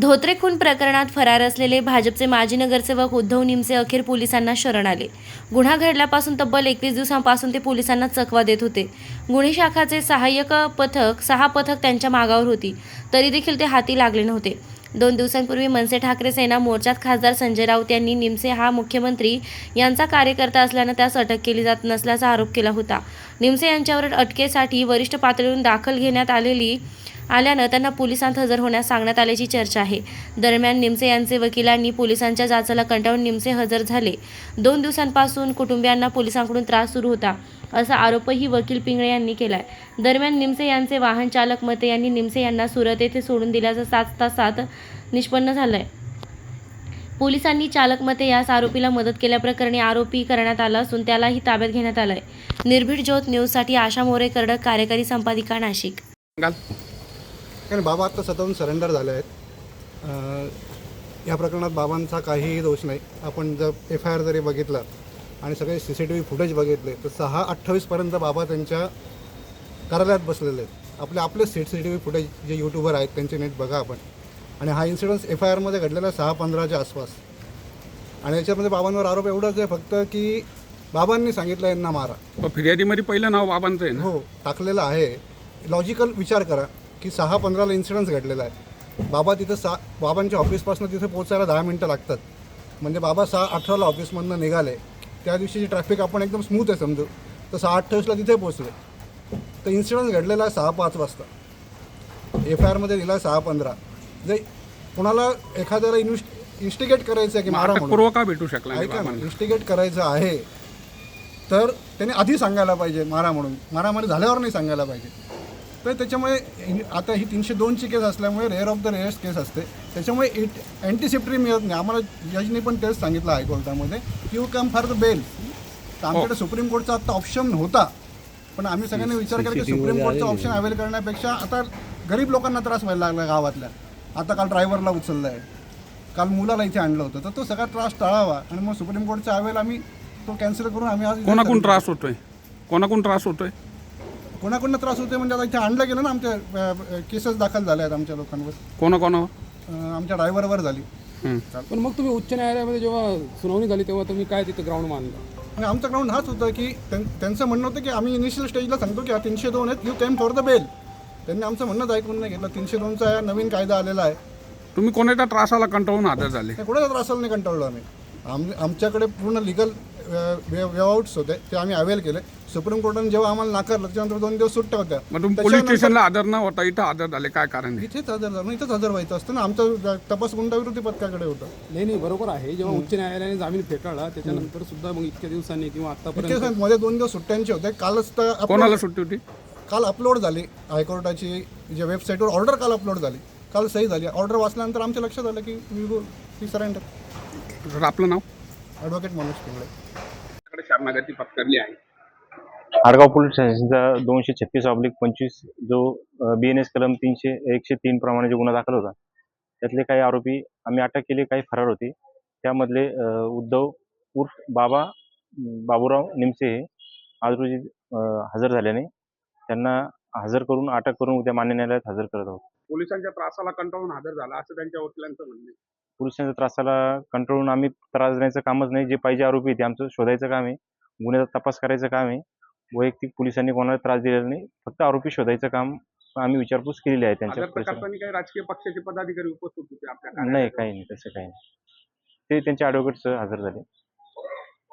धोत्रे खून प्रकरणात फरार असलेले भाजपचे माजी नगरसेवक उद्धव निमसे अखेर पोलिसांना शरण आले. गुन्हा घडल्यापासून तब्बल एकवीस दिवसांपासून ते पोलिसांना चकवा देत होते. गुन्हे शाखाचे सहाय्यक पथक सहा पथक त्यांच्या मागावर होती. तरी देखील ते हाती लागले नव्हते. दोन दिवसांपूर्वी मनसे ठाकरे सेना मोर्चात खासदार संजय राऊत यांनी निमसे हा मुख्यमंत्री यांचा कार्यकर्ता असल्यानं त्यास अटक केली जात नसल्याचा आरोप केला होता. निमसे यांच्यावर अटकेसाठी वरिष्ठ पातळीवरून दाखल घेण्यात आलेली आल्यानं त्यांना पोलिसांत हजर होण्यास सांगण्यात आल्याची चर्चा आहे. दरम्यान निमसे यांचे वकिलांनी पोलिसांच्या जाचाला कंटाळून निमसे हजर झाले. दोन दिवसांपासून कुटुंबियांना पोलिसांकडून त्रास सुरू होता असा आरोपही वकील पिंगळे यांनी केलाय. दरम्यान निमसे यांचे वाहन चालक मते यांनी निमसे यांना सुरत येथे सोडून दिल्याचं सात तासात निष्पन्न झालंय. पोलिसांनी चालक मते यास आरोपीला मदत केल्याप्रकरणी आरोपी करण्यात आला असून त्यालाही ताब्यात घेण्यात आलंय. निर्भीड ज्योत न्यूजसाठी आशा मोरे कर्डक कार्यकारी संपादिका नाशिक. कारण बाबा आत्ता स्वतःहून सरेंडर झाले आहेत या प्रकरणात बाबांचा काहीही दोष नाही. आपण जर एफ आय आर जरी बघितला आणि सगळे C C T V footage बघितले तर सहा अठ्ठावीसपर्यंत बाबा त्यांच्या कार्यालयात बसलेले आहेत. आपले आपले C C T V footage जे यूट्यूबर आहेत त्यांचे नेट बघा आपण. आणि हा इन्सिडन्स एफ आय आरमध्ये घडलेला आहे सहा पंधराच्या आसपास. आणि याच्यामध्ये बाबांवर आरोप एवढाच आहे फक्त की बाबांनी सांगितलं यांना मारा. फिर्यादीमध्ये पहिलं नाव बाबांचं आहे हो टाकलेलं आहे. लॉजिकल विचार करा. की सहा पंधराला इन्सिडन्स घडलेला आहे. बाबा तिथं सा बाबांच्या ऑफिसपासून तिथे पोहोचायला दहा मिनटं लागतात. म्हणजे बाबा सहा अठराला ऑफिसमधनं निघाले. त्या दिवशीची ट्रॅफिक आपण एकदम स्मूथ आहे समजू. तर सहा अठ्ठावीसला तिथे पोहोचले. तर इन्सिडन्स घडलेला आहे सहा पाच वाजता. एफ आय आरमध्ये दिला सहा पंधरा. जे कोणाला एखाद्याला इन्व्हेस्ट इन्स्टिगेट करायचं आहे की मारा म्हणून. पूर्व का भेटू शकला ऐका ना इन्स्टिगेट करायचं आहे. तर त्याने आधी सांगायला पाहिजे मारा म्हणून. मारामारी झाल्यावर नाही सांगायला पाहिजे. तर त्याच्यामुळे आता ही तीनशे दोनची केस असल्यामुळे rare of the rares case असते. त्याच्यामुळे इट अँटिसिप्टरी मिळत नाही. आम्हाला जजनी पण तेच सांगितलं हायकोर्टामध्ये you come for the bail तर आमच्याकडे सुप्रीम कोर्टचा आता ऑप्शन होता. पण आम्ही सगळ्यांनी विचार केला की सुप्रीम कोर्टचा ऑप्शन अवेल करण्यापेक्षा आता गरीब लोकांना त्रास व्हायला लागला गावातल्या. आता काल ड्रायव्हरला उचललं आहे काल मुलाला इथे आणलं होतं. तर तो सगळा त्रास टाळावा. आणि मग सुप्रीम कोर्टच्या अवेल आम्ही तो कॅन्सल करून आम्ही आज कोणाकोण त्रास होतोय? कोणाकोण त्रास होतोय? कोणाकडनं त्रास होते म्हणजे आता इथे आणलं गेलं ना आमच्या केसेस दाखल झाल्या आहेत आमच्या लोकांवर. कोणाकोणावर? अं, आमच्या ड्रायव्हरवर झाली. पण मग तुम्ही उच्च न्यायालयामध्ये जेव्हा सुनावणी झाली तेव्हा तुम्ही काय तिथं ग्राउंड मानलं? आणि आमचा ग्राउंड हाच होता की त्यां- त्यांचं म्हणणं होतं की आम्ही इनिशियल स्टेजला सांगतो की हा तीनशे दोन आहेत you came for the bail त्यांनी आमचं म्हणणंच ऐकून नाही घेतलं. तीनशे दोनचा नवीन कायदा आलेला आहे. तुम्ही कोणाच्या त्रासाला कंटाळून हजर झाले? कुणाच्या त्रासाला नाही कंटाळलो आम्ही. आम आमच्याकडे पूर्ण लिगल वेआउट्स होते ते आम्ही अवेल केले. सुप्रीम कोर्टाने जेव्हा आम्हाला नाकारलं त्याच्यानंतर दोन दिवस सुट्ट्या होत्या. मग तुम्ही पोलीस त्याच्यानंतर- स्टेशनला हजर न होता इथं हजर झाले काय कारण आहे? इथेच हजर झालं इथेच हजर व्हायचं असतं ना. आमचं तपास गुंडाविरोधी पथकाकडे होतं. नाही नाही बरोबर आहे. जेव्हा उच्च न्यायालयाने जामीन फेटाळला त्याच्यानंतर सुद्धा मग इतक्या दिवसांनी किंवा आतापर्यंत इतके मध्ये दोन दिवस सुट्ट्यांचे होते कालच तर upload- कोणाला सुट्टी होती? काल अपलोड झाली. हायकोर्टाची जे वेबसाईटवर ऑर्डर काल अपलोड झाली. काल सही झाली. ऑर्डर वाचल्यानंतर आमच्या लक्षात आलं की वी गो वी सरेंडर तर आपलं नाव? ॲडव्होकेट मनोज पिंगळे. शरणागती पत्करली आहे. आडगाव पोलीस स्टेशनचा दोनशे छत्तीस ऑब्लिक पंचवीस जो बी एन एस कलम तीनशे एकशे तीन प्रमाणे जो गुन्हा दाखल होता त्यातले काही आरोपी आम्ही अटक केले काही फरार होते. त्यामधले अ, उद्धव उर्फ बाबा अं, बाबूराव निमसे हे आज रोजी अ, हजर झाल्याने त्यांना हजर करून अटक करून उद्या मान्य न्यायालयात हजर करत आहोत. पोलिसांच्या त्रासाला कंटाळून हजर झाला असं त्यांच्या वकिलांचं म्हणणं आहे. पोलिसांच्या त्रासाला कंट्रोलून आम्ही त्रास देण्याचं कामच नाही. जे पाहिजे आरोपी ते आमचं शोधायचं काम आहे. गुन्ह्याचा तपास करायचं काम आहे. वैयक्तिक पोलिसांनी कोणाला त्रास दिलेला नाही. फक्त आरोपी शोधायचं काम आम्ही विचारपूस केलेली आहे त्यांच्या राजकीय पक्षाचे पदाधिकारी उपस्थित होते नाही. काही नाही तसं काही नाही. ते त्यांच्या ॲडव्होकेट्स हजर झाले.